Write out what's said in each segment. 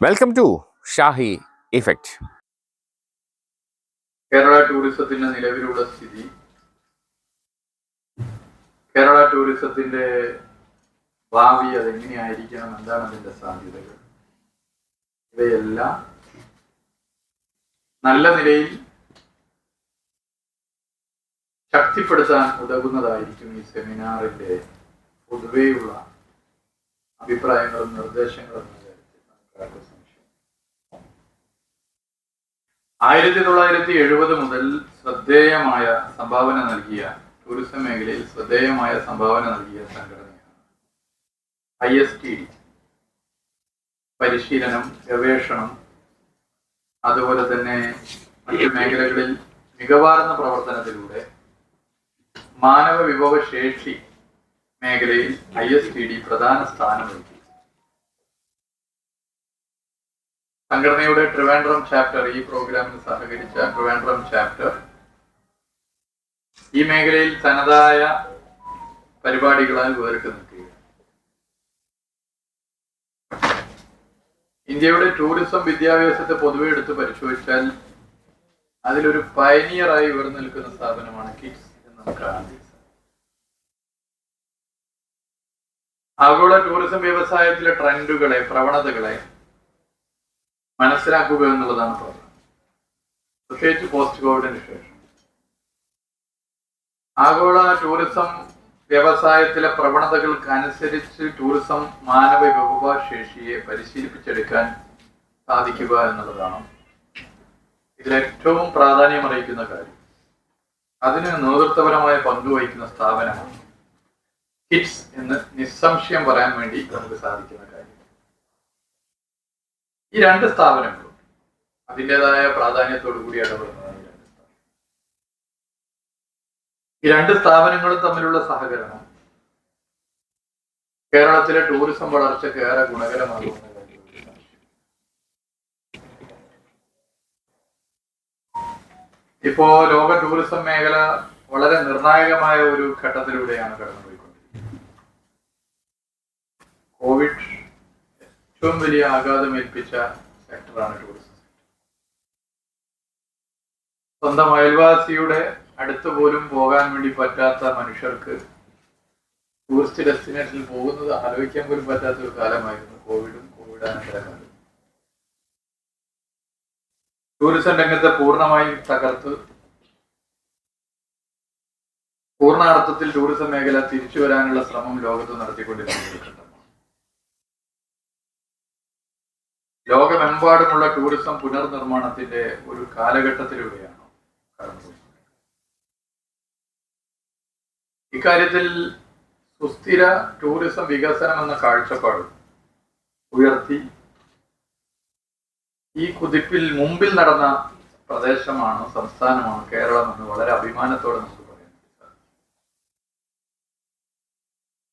Welcome to Shahi effect Kerala ടൂറിസത്തിന്റെ നിലവിലുള്ള സ്ഥിതി. കേരള ടൂറിസത്തിന്റെ ഭാവി അതെങ്ങനെയായിരിക്കണം? എന്താണ് അതിന്റെ സാധ്യതകൾ? ഇവയെല്ലാം നല്ല നിലയിൽ ശക്തിപ്പെടുത്താൻ ഉതകുന്നതായിരിക്കും ഈ സെമിനാറിന്റെ പൊതുവെയുള്ള അഭിപ്രായങ്ങളും നിർദ്ദേശങ്ങളും എന്ന നമുക്ക് ആർക്കും സംശയം ആയിരത്തി തൊള്ളായിരത്തി എഴുപത് മുതൽ ശ്രദ്ധേയമായ സംഭാവന നൽകിയ ടൂറിസം മേഖലയിൽ ശ്രദ്ധേയമായ സംഭാവന നൽകിയ സംഘടനയാണ് ഐ എസ് ടി ഡി പരിശീലനം ഗവേഷണം അതുപോലെ തന്നെ മറ്റു മേഖലകളിൽ മികവാർന്ന പ്രവർത്തനത്തിലൂടെ മാനവ വിഭവശേഷി മേഖലയിൽ ഐ എസ് ടി ഡി പ്രധാന സ്ഥാനം വഹിച്ചു സംഘടനയുടെ ട്രിവാൻഡ്രം ചാപ്റ്റർ ഈ പ്രോഗ്രാമിന് സഹകരിച്ച ട്രിവാൻഡ്രം ചാപ്റ്റർ. ഈ മേഖലയിൽ തനതായ പരിപാടികളാൽ നിൽക്കുകയാണ് ഇന്ത്യയുടെ ടൂറിസം വിദ്യാഭ്യാസത്തെ പൊതുവെ എടുത്ത് പരിശോധിച്ചാൽ അതിലൊരു പയനിയറായി ഉയർന്നു നിൽക്കുന്ന സ്ഥാപനമാണ് കിഡ്സ് എന്ന് നമുക്ക് ആഗോള ടൂറിസം വ്യവസായത്തിലെ ട്രെൻഡുകളെ പ്രവണതകളെ മനസ്സിലാക്കുക എന്നുള്ളതാണ് പ്രധാനം പ്രത്യേകിച്ച് പോസ്റ്റ് കോവിഡിന് ശേഷം. ആഗോള ടൂറിസം വ്യവസായത്തിലെ പ്രവണതകൾക്ക് അനുസരിച്ച് ടൂറിസം മാനവ വിഭവശേഷിയെ പരിശീലിപ്പിച്ചെടുക്കാൻ സാധിക്കുക എന്നുള്ളതാണ് ഇതിലേറ്റവും പ്രാധാന്യം അറിയിക്കുന്ന കാര്യം. അതിന് നേതൃത്വപരമായ പങ്കുവഹിക്കുന്ന സ്ഥാപനമാണ്. കിഡ്സ് എന്ന് നിസ്സംശയം പറയാൻ വേണ്ടി നമുക്ക് സാധിക്കുന്ന കാര്യം. ഈ രണ്ട് സ്ഥാപനങ്ങളും അതിന്റെതായ പ്രാധാന്യത്തോടു കൂടി ഇടപെടുന്നതാണ് ഈ രണ്ട് സ്ഥാപനം ഈ രണ്ട് സ്ഥാപനങ്ങളും തമ്മിലുള്ള സഹകരണം കേരളത്തിലെ ടൂറിസം വളർച്ചയ്ക്ക് ഏറെ ഗുണകരമാകുമെന്ന. ഇപ്പോ ലോക ടൂറിസം മേഖല വളരെ നിർണായകമായ ഒരു ഘട്ടത്തിലൂടെയാണ് കടന്നുപോയിക്കൊണ്ടിരിക്കുന്നത് കോവിഡ് ഏറ്റവും വലിയ ആഘാതം ഏൽപ്പിച്ച സെക്ടറാണ് ടൂറിസം സ്വന്തം അയൽവാസിയുടെ അടുത്ത് പോലും പോകാൻ വേണ്ടി പറ്റാത്ത മനുഷ്യർക്ക് ടൂറിസ്റ്റ് ഡെസ്റ്റിനേഷനിൽ പോകുന്നത് ആലോചിക്കാൻ പോലും പറ്റാത്ത ഒരു കാലമായിരുന്നു കോവിഡും കോവിഡ് കാലം ടൂറിസം രംഗത്തെ പൂർണമായും തകർത്ത് പൂർണ അർത്ഥത്തിൽ ടൂറിസം മേഖല തിരിച്ചു വരാനുള്ള ശ്രമം ലോകത്ത് നടത്തിക്കൊണ്ടിരിക്കുന്ന ഒരു ഘട്ടമാണ് ലോകമെമ്പാടുമുള്ള ടൂറിസം പുനർനിർമ്മാണത്തിന്റെ ഒരു കാലഘട്ടത്തിലൂടെയാണ് ഇക്കാര്യത്തിൽ സുസ്ഥിര ടൂറിസം വികസനം എന്ന കാഴ്ചപ്പാട് ഉയർത്തി. ഈ കുതിപ്പിൽ മുമ്പിൽ നടന്ന പ്രദേശമാണ് സംസ്ഥാനമാണ് കേരളം എന്ന് വളരെ അഭിമാനത്തോടെ നമുക്ക് പറയാൻ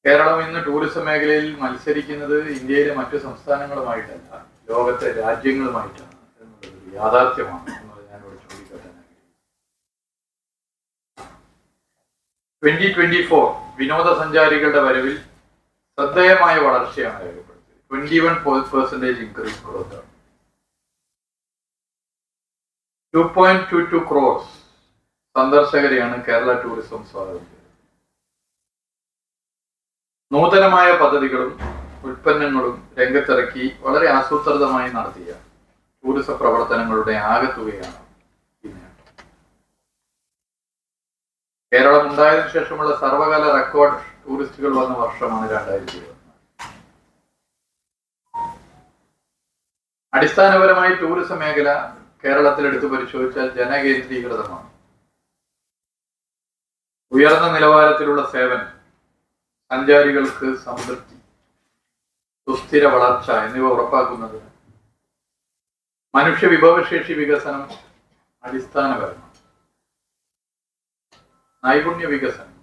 കേരളം ഇന്ന് ടൂറിസം മേഖലയിൽ മത്സരിക്കുന്നത് ഇന്ത്യയിലെ മറ്റു സംസ്ഥാനങ്ങളുമായിട്ടല്ല. ലോകത്തെ രാജ്യങ്ങളുമായിട്ടാണ് എന്നുള്ളത് യാഥാർത്ഥ്യമാണ് എന്നുള്ളത് ഞാനിവിടെ ചൂണ്ടിക്കാട്ടാൻ ട്വന്റി ട്വന്റി ഫോർ വിനോദസഞ്ചാരികളുടെ വരവിൽ ശ്രദ്ധേയമായ വളർച്ചയാണ് രേഖപ്പെടുത്തിയത്. Twenty one percentage increase growth two point two two crores സന്ദർശകരെയാണ് Kerala tourism സ്വാഗതം ചെയ്തത്. നൂതനമായ പദ്ധതികളും ഉൽപ്പന്നങ്ങളും രംഗത്തിറക്കി വളരെ ആസൂത്രിതമായി നടത്തിയ ടൂറിസം പ്രവർത്തനങ്ങളുടെ ആകത്തുകയാണ് ഈ കേരളം ഉണ്ടായതിനു ശേഷമുള്ള സർവകാല റെക്കോർഡ് ടൂറിസ്റ്റുകൾ വന്ന വർഷമാണ് രണ്ടായിരത്തി ഇരുപത്തി അടിസ്ഥാനപരമായി ടൂറിസം മേഖല കേരളത്തിൽ എടുത്തു പരിശോധിച്ചാൽ ജനകേന്ദ്രീകൃതമാണ്. ഉയർന്ന നിലവാരത്തിലുള്ള സേവനം സഞ്ചാരികൾക്ക് സംതൃപ്തി. സുസ്ഥിര വളർച്ച എന്നിവ ഉറപ്പാക്കുന്നതിന് മനുഷ്യ വിഭവശേഷി വികസനം അടിസ്ഥാനപരമാണ്. നൈപുണ്യ വികസനം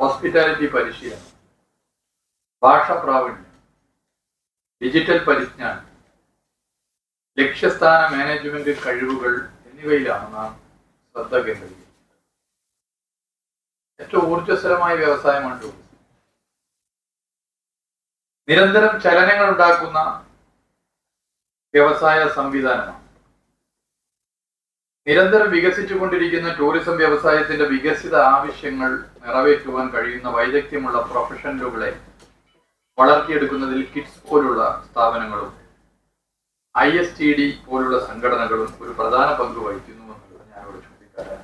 ഹോസ്പിറ്റാലിറ്റി പരിശീലനം ഭാഷ പ്രാവീണ്യം ഡിജിറ്റൽ പരിജ്ഞാനം ലക്ഷ്യസ്ഥാന മാനേജ്മെന്റ് കഴിവുകൾ എന്നിവയിലാണ് നാം ശ്രദ്ധ കേന്ദ്രീകരിക്കുന്നത് ഏറ്റവും ഊർജസ്വലമായ വ്യവസായമാണ് ടൂറിസം നിരന്തരം ചലനങ്ങൾ ഉണ്ടാക്കുന്ന വ്യവസായ സംവിധാനമാണ്. നിരന്തരം വികസിച്ചുകൊണ്ടിരിക്കുന്ന ടൂറിസം വ്യവസായത്തിന്റെ വികസിത ആവശ്യങ്ങൾ നിറവേറ്റുവാൻ കഴിയുന്ന വൈദഗ്ധ്യമുള്ള പ്രൊഫഷണലുകളെ വളർത്തിയെടുക്കുന്നതിൽ കിഡ്സ് പോലുള്ള സ്ഥാപനങ്ങളും ഐ എസ് ടി ഡി പോലുള്ള സംഘടനകളും ഒരു പ്രധാന പങ്ക് വഹിക്കുന്നു എന്നുള്ളത് ഞാനിവിടെ ചൂണ്ടിക്കാട്ടാൻ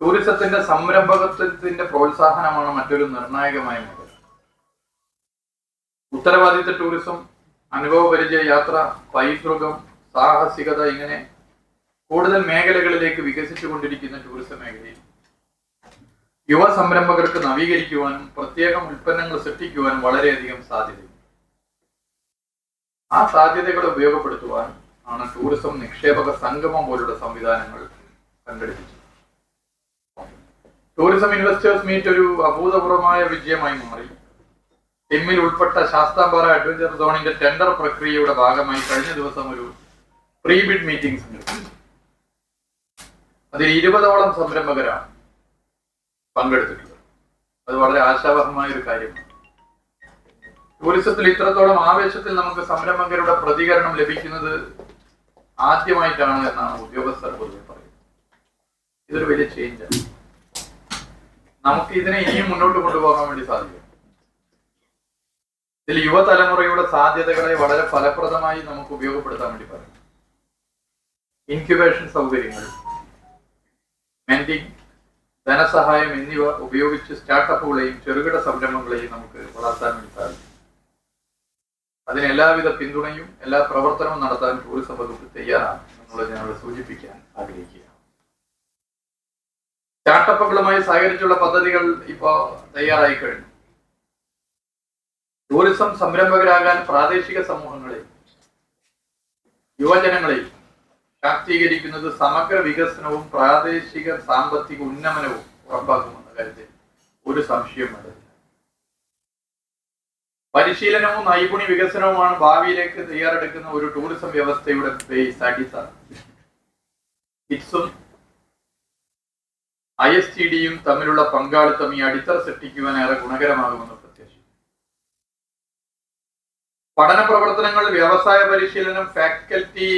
ടൂറിസത്തിന്റെ സംരംഭകത്വത്തിന്റെ പ്രോത്സാഹനമാണ് മറ്റൊരു നിർണായകമായ ഉത്തരവാദിത്ത ടൂറിസം അനുഭവപരിചയ യാത്ര പൈതൃകം സാഹസികത ഇങ്ങനെ കൂടുതൽ മേഖലകളിലേക്ക് വികസിച്ചുകൊണ്ടിരിക്കുന്ന ടൂറിസം മേഖലയിൽ യുവ സംരംഭകർക്ക് നവീകരിക്കുവാനും പ്രത്യേകം ഉൽപ്പന്നങ്ങൾ സൃഷ്ടിക്കുവാനും വളരെയധികം സാധ്യതയുണ്ട്. ആ സാധ്യതകൾ ഉപയോഗപ്പെടുത്തുവാൻ ആണ് ടൂറിസം നിക്ഷേപക സംഗമം പോലുള്ള സംവിധാനങ്ങൾ സംഘടിപ്പിച്ചത് ടൂറിസം ഇൻവെസ്റ്റേഴ്സ് മീറ്റ് ഒരു അഭൂതപൂർവമായ വിജയമായി മാറി. ടിമ്മിൽ ഉൾപ്പെട്ട ശാസ്താംപാറ അഡ്വഞ്ചർ സോണിന്റെ ടെൻഡർ പ്രക്രിയയുടെ ഭാഗമായി കഴിഞ്ഞ ദിവസം ഒരു പ്രീ ബിഡ് മീറ്റിംഗ് സംഘടിപ്പിച്ചു അതിൽ ഇരുപതോളം സംരംഭകരാണ് പങ്കെടുത്തിട്ടുള്ളത്. അത് വളരെ ആശാവഹമായ ഒരു കാര്യമാണ്. ടൂറിസത്തിൽ ഇത്രത്തോളം ആവേശത്തിൽ നമുക്ക് സംരംഭകരുടെ പ്രതികരണം ലഭിക്കുന്നത് ആദ്യമായിട്ടാണ് എന്നാണ് ഉദ്യോഗസ്ഥർ പൊതുവെ പറയുന്നത്. ഇതൊരു വലിയ ചേഞ്ചാണ് നമുക്ക് ഇതിനെ ഇനിയും മുന്നോട്ട് കൊണ്ടുപോകാൻ വേണ്ടി സാധിക്കും. ഇതിൽ യുവതലമുറയുടെ സാധ്യതകളെ വളരെ ഫലപ്രദമായി നമുക്ക് ഉപയോഗപ്പെടുത്താൻ വേണ്ടി പറയും. ഇൻക്യുബേഷൻ സൗകര്യങ്ങൾ മെന്റിങ് ധനസഹായം എന്നിവ ഉപയോഗിച്ച് സ്റ്റാർട്ടപ്പുകളെയും ചെറുകിട സംരംഭങ്ങളെയും നമുക്ക് വളർത്താൻ വേണ്ടി സാധിക്കും. അതിന് എല്ലാവിധ പിന്തുണയും എല്ലാ പ്രവർത്തനവും നടത്താൻ ടൂറിസം വകുപ്പ് തയ്യാറാണ് എന്നുള്ളത് ഞങ്ങൾ സൂചിപ്പിക്കാൻ ആഗ്രഹിക്കുക സ്റ്റാർട്ടപ്പുകളുമായി സഹകരിച്ചുള്ള പദ്ധതികൾ ഇപ്പോൾ തയ്യാറായി കഴിഞ്ഞു. ടൂറിസം സംരംഭകരാകാൻ പ്രാദേശിക സമൂഹങ്ങളെ യുവജനങ്ങളെ ശാക്തീകരിക്കുന്നത് സമഗ്ര വികസനവും പ്രാദേശിക സാമ്പത്തിക ഉന്നമനവും ഉറപ്പാക്കുമെന്ന കാര്യത്തിൽ ഒരു സംശയം വേണ്ടതില്ല പരിശീലനവും നൈപുണ്യ വികസനവുമാണ് ഭാവിയിലേക്ക് തയ്യാറെടുക്കുന്ന ഒരു ടൂറിസം വ്യവസ്ഥയുടെ ബേസ് അടിത്തറ കിറ്റ്സും ഐ എസ് ടി ഡിയും തമ്മിലുള്ള പങ്കാളിത്തം ഈ അടിത്തറ സൃഷ്ടിക്കുവാൻ ഏറെ ഗുണകരമാകുമെന്ന് പ്രത്യാശിക്കുന്നു പഠന പ്രവർത്തനങ്ങൾ വ്യവസായ പരിശീലനം ഫാക്കൽറ്റി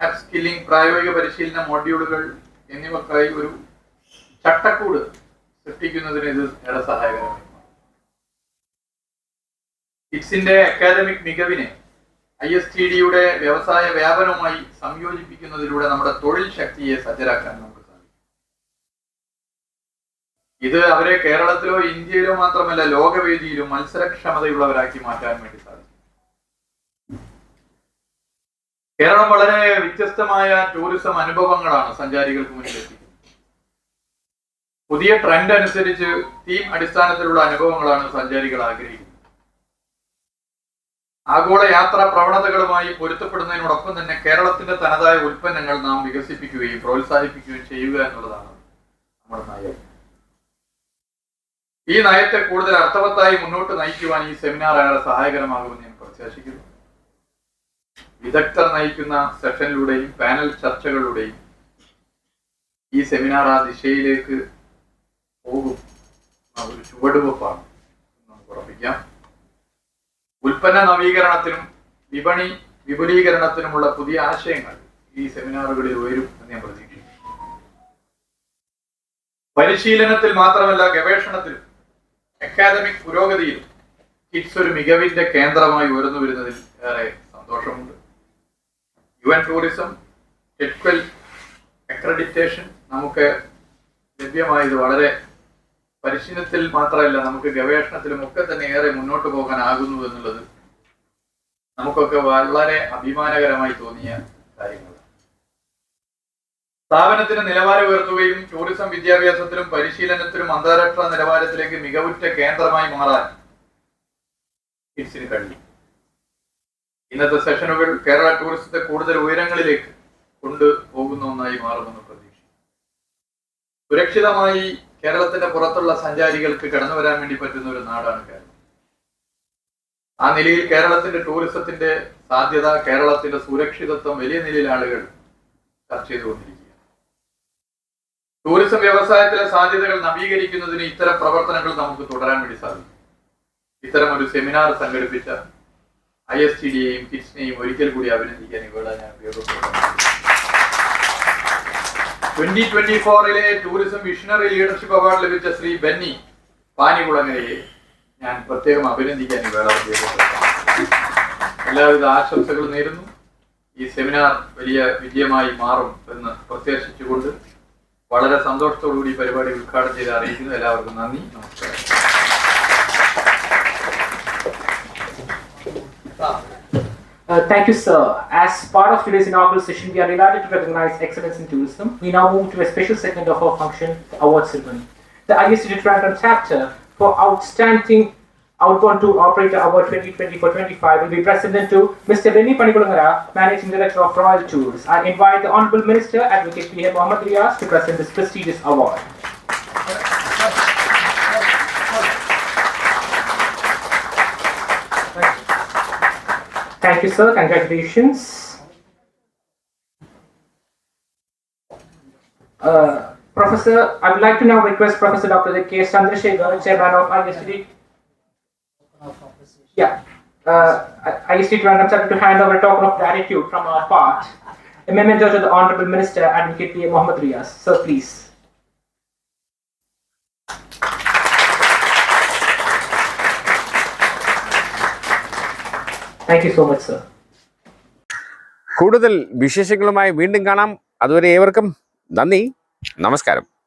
അപ്സ്കില്ലിംഗ് പ്രായോഗിക പരിശീലന മോഡ്യൂളുകൾ എന്നിവക്കായി ഒരു ചട്ടക്കൂട് സൃഷ്ടിക്കുന്നതിന് ഇത് ഏറെ സഹായകരമായി ഇറ്റ്സിന്റെ അക്കാദമിക് മികവിനെ ഐ എസ് ടി ഡിയുടെ വ്യവസായ വ്യാപനവുമായി സംയോജിപ്പിക്കുന്നതിലൂടെ നമ്മുടെ തൊഴിൽ ശക്തിയെ സജ്ജരാക്കാൻ നമുക്ക് സാധിക്കും. ഇത് അവരെ കേരളത്തിലോ ഇന്ത്യയിലോ മാത്രമല്ല ലോകവേദിയിലും മത്സരക്ഷമതയുള്ളവരാക്കി മാറ്റാൻ വേണ്ടി സാധിക്കും കേരളം വളരെ വ്യത്യസ്തമായ ടൂറിസം അനുഭവങ്ങളാണ് സഞ്ചാരികൾക്ക് മുന്നിൽ എത്തിക്കുന്നത്. പുതിയ ട്രെൻഡ് അനുസരിച്ച് തീം അടിസ്ഥാനത്തിലുള്ള അനുഭവങ്ങളാണ് സഞ്ചാരികൾ ആഗ്രഹിക്കുന്നത്. ആഗോള യാത്രാ പ്രവണതകളുമായി പൊരുത്തപ്പെടുന്നതിനോടൊപ്പം തന്നെ കേരളത്തിന്റെ തനതായ ഉൽപ്പന്നങ്ങൾ നാം വികസിപ്പിക്കുകയും പ്രോത്സാഹിപ്പിക്കുകയും ചെയ്യുക എന്നുള്ളതാണ് നമ്മുടെ നയം. ഈ നയത്തെ കൂടുതൽ അർത്ഥവത്തായി മുന്നോട്ട് നയിക്കുവാൻ ഈ സെമിനാർ ഏറെ സഹായകരമാകുമെന്ന് ഞാൻ പ്രത്യാശിക്കുന്നു. വിദഗ്ധർ നയിക്കുന്ന സെഷനിലൂടെയും പാനൽ ചർച്ചകളിലൂടെയും ഈ സെമിനാർ ആ ദിശയിലേക്ക് പോകും. ഒരു ചുവടുവെപ്പാണ് നമുക്ക് ഉറപ്പിക്കാം. ഉൽപ്പന്ന നവീകരണത്തിനും വിപണി വിപുലീകരണത്തിനുമുള്ള പുതിയ ആശയങ്ങൾ ഈ സെമിനാറുകളിൽ ഉയരും എന്ന് ഞാൻ പ്രതീക്ഷിക്കുന്നു. പരിശീലനത്തിൽ മാത്രമല്ല ഗവേഷണത്തിലും അക്കാദമിക് പുരോഗതിയിലും കിറ്റ്സ് ഒരു മികവിന്റെ കേന്ദ്രമായി ഉയർന്നു വരുന്നതിൽ ഏറെ U N tourism TedQual accreditation നമുക്ക് ലഭ്യമായത് വളരെ പരിശീലനത്തിൽ മാത്രമല്ല നമുക്ക് ഗവേഷണത്തിലും ഒക്കെ തന്നെ ഏറെ മുന്നോട്ട് പോകാനാകുന്നു എന്നുള്ളത് നമുക്കൊക്കെ വളരെ അഭിമാനകരമായി തോന്നിയ കാര്യങ്ങളാണ്. സ്ഥാപനത്തിന് നിലവാരം ഉയർത്തുകയും ടൂറിസം വിദ്യാഭ്യാസത്തിലും പരിശീലനത്തിലും അന്താരാഷ്ട്ര നിലവാരത്തിലേക്ക് മികവുറ്റ കേന്ദ്രമായി മാറാൻ കഴിയും ഇന്നത്തെ സെഷനുകൾ കേരള ടൂറിസത്തെ കൂടുതൽ ഉയരങ്ങളിലേക്ക് കൊണ്ടുപോകുന്ന ഒന്നായി മാറുമെന്ന് പ്രതീക്ഷിക്കുന്നു. സുരക്ഷിതമായി കേരളത്തിന്റെ പുറത്തുള്ള സഞ്ചാരികൾക്ക് കടന്നു വരാൻ വേണ്ടി പറ്റുന്ന ഒരു നാടാണ് കേരളം. ആ നിലയിൽ കേരളത്തിന്റെ ടൂറിസത്തിന്റെ സാധ്യത കേരളത്തിന്റെ സുരക്ഷിതത്വം വലിയ നിലയിൽ ആളുകൾ ചർച്ച ചെയ്തുകൊണ്ടിരിക്കുകയാണ്. ടൂറിസം വ്യവസായത്തിലെ സാധ്യതകൾ നവീകരിക്കുന്നതിന് ഇത്തരം പ്രവർത്തനങ്ങൾ നമുക്ക് തുടരാൻ വേണ്ടി സാധിക്കും. ഇത്തരം ഒരു സെമിനാർ സംഘടിപ്പിച്ച ഐ എസ് ടി ഡിയെയും കിറ്റ്സിനെയും ഒരിക്കൽ കൂടി അഭിനന്ദിക്കാൻ ഇവിടെ ഞാൻ ഉപയോഗപ്പെടുത്തുന്നു. ട്വന്റി ട്വന്റി ഫോറിലെ ടൂറിസം വിഷണറി ലീഡർഷിപ്പ് അവാർഡ് ലഭിച്ച ശ്രീ ബെന്നി പാനികുളങ്ങരയെ ഞാൻ പ്രത്യേകം അഭിനന്ദിക്കാൻ ഇവിടെ എല്ലാവിധ ആശംസകളും നേരുന്നു. ഈ സെമിനാർ വലിയ വിജയമായി മാറും എന്ന് പ്രത്യാശിച്ചുകൊണ്ട് വളരെ സന്തോഷത്തോടുകൂടി കൂടി പരിപാടി ഉദ്ഘാടനം ചെയ്ത് അറിയിക്കുന്നു. എല്ലാവർക്കും നന്ദി. നമസ്കാരം. Uh, thank you, sir. As part of today's inaugural session, we are delighted to recognize excellence in tourism. We now move to a special segment of our function, the award ceremony. The ISCT Trandon chapter for Outstanding Outbound Tour Operator Award 2024-25 will be presented to Mr. Benny Panikulangara, Managing Director of Royal Tours. I invite the Honorable Minister, Advocate P. M. Mohammed Riaz, to present this prestigious award. Thank you, sir. Congratulations. Uh, Professor, I would like to now request Professor Dr. K. Chandrasekhar, Chairman of ISD. Yeah. Uh, ISD Random Center to hand over a token of gratitude from our part. A memento to the Honorable Minister, Advocate P. Mohammed Riaz. Sir, please. Thank you so much, sir. കൂടുതൽ വിശേഷങ്ങളുമായി വീണ്ടും കാണാം. അതുവരെ ഏവർക്കും നന്ദി. നമസ്കാരം.